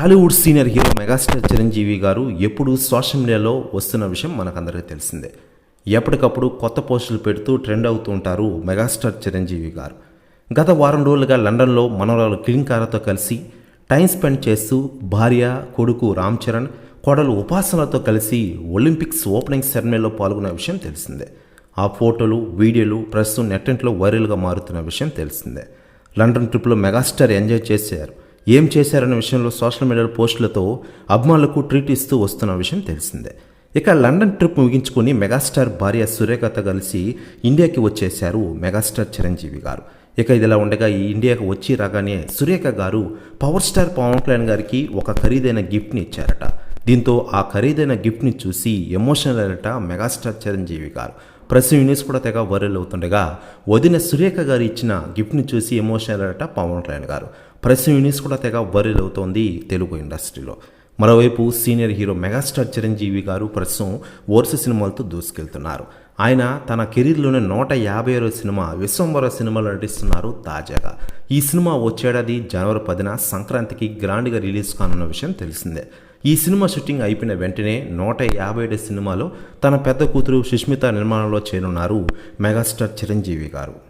Tollywood senior hero megastar Chiranjeevi గారు ఎప్పుడు social మీడియాలో వస్తున్న విషయం మనకందరికీ తెలిసిందే. ఎప్పటికప్పుడు కొత్త పోస్టులు పెడుతూ ట్రెండ్ అవుతూ ఉంటారు మెగాస్టార్ చిరంజీవి గారు. గత వారం రోజులుగా లండన్లో మనవరాలు కిలింకారతో కలిసి టైం స్పెండ్ చేస్తూ భార్య కొడుకు రామ్ చరణ్ కోడలు ఉపాసనలతో కలిసి ఒలింపిక్స్ ఓపెనింగ్ సెరమనీలో పాల్గొన్న విషయం తెలిసిందే. ఆ ఫోటోలు వీడియోలు ప్రస్తుతం నెట్టెంట్లో వైరల్గా మారుతున్న విషయం తెలిసిందే. లండన్ ట్రిప్లో మెగాస్టార్ ఎంజాయ్ చేశారు. ఏం చేశారన్న విషయంలో సోషల్ మీడియాలో పోస్టులతో అభిమానులకు ట్రీట్ ఇస్తూ వస్తున్న విషయం తెలిసిందే. ఇక లండన్ ట్రిప్ ముగించుకొని మెగాస్టార్ భార్య సురేఖతో కలిసి ఇండియాకి వచ్చేశారు మెగాస్టార్ చిరంజీవి గారు. ఇక ఇదిలా ఉండగా ఈ ఇండియాకి వచ్చి రాగానే సురేఖ గారు పవర్ స్టార్ పవన్ కళ్యాణ్ గారికి ఒక ఖరీదైన గిఫ్ట్ని ఇచ్చారట. దీంతో ఆ ఖరీదైన గిఫ్ట్ని చూసి ఎమోషనల్ అయినట మెగాస్టార్ చిరంజీవి గారు. ప్రెస్ న్యూస్ కూడా తెగ వరల్ అవుతుండగా వదిన సురేఖ గారు ఇచ్చిన గిఫ్ట్ని చూసి ఎమోషనల్ అయినట పవన్ కళ్యాణ్ గారు. ప్రెస్ యూనిస్ కూడా తెగ వైరల్ అవుతోంది తెలుగు ఇండస్ట్రీలో. మరోవైపు సీనియర్ హీరో మెగాస్టార్ చిరంజీవి గారు ప్రస్తుతం వరుస సినిమాలతో దూసుకెళ్తున్నారు. ఆయన తన కెరీర్లోనే నూట యాభై ఆరో సినిమా విశ్వంబర సినిమాలో నటిస్తున్నారు తాజాగా. ఈ సినిమా వచ్చేడాది జనవరి పదిన సంక్రాంతికి గ్రాండ్గా రిలీజ్ కానున్న విషయం తెలిసిందే. ఈ సినిమా షూటింగ్ అయిపోయిన వెంటనే నూట యాభై ఏడు సినిమాలో తన పెద్ద కూతురు సుష్మిత నిర్మాణంలో చేరున్నారు మెగాస్టార్ చిరంజీవి గారు.